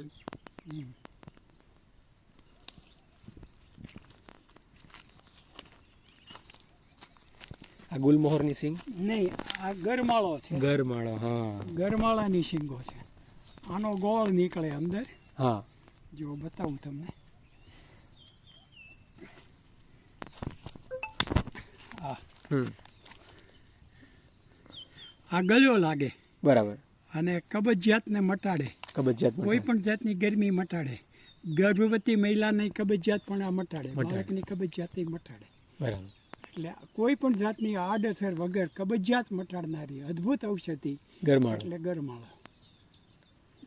હમ. આ ગુલમોહરની સિંગ? નહીં આ ગરમાળો છે. ગરમાળો હા. ગરમાળાની સિંગો છે. આનો ગોળ નીકળે અંદર. હા. જો બતાવું તમને. આ હમ. આ ગળ્યો લાગે. બરાબર. અને કબજિયાતને મટાડે. કબજિયાત કોઈ પણ જાતની ગરમી મટાડે. ગર્ભવતી મહિલાની કબજિયાત પણ આ મટાડે. બાળકની કબજિયાત મટાડે. બરાબર. એટલે કોઈ પણ જાતની આડઅસર વગર કબજિયાત મટાડનારી અદ્ભુત ઔષધિ. ગરમાળ. એટલે ગરમાળા.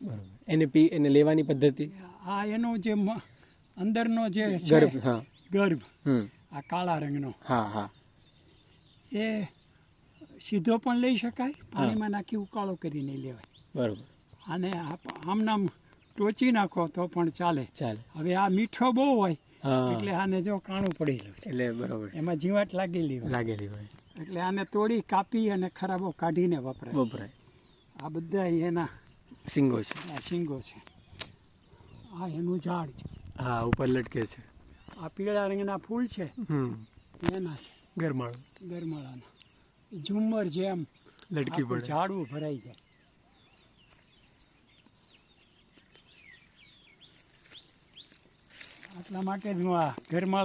બરાબર. એને પી એને લેવાની પદ્ધતિ? આ એનો જે અંદરનો જે ગર્ભ હા. ગર્ભ આ કાળા રંગનો. હા હા. એ સીધો પણ લઈ શકાય પાણીમાં નાખી ઉકાળો કરીને લેવાય. બરાબર. અને આમ નામ ટોચી નાખો તો પણ ચાલે. ચાલે. હવે આ મીઠો બહુ હોય એટલે આને જો કાણું પડેલું એટલે બરોબર. એમાં જીવાત લાગેલી હોય. લાગેલી હોય. એટલે આને તોડી કાપી અને ખરાબો કાઢીને વપરાય. વપરાય. આ બધા એના સિંગો છે. આ સિંગો છે. આ એનું ઝાડ છે. હા ઉપર લટકે છે. આ પીળા રંગના ફૂલ છે. એના છે. ગરમાળા. ગરમાળાના. ઝુમ્મર જેમ લટકી પડે. ઝાડવું ભરાઈ જાય. આટલા માટે જ હું આ ઘરમાં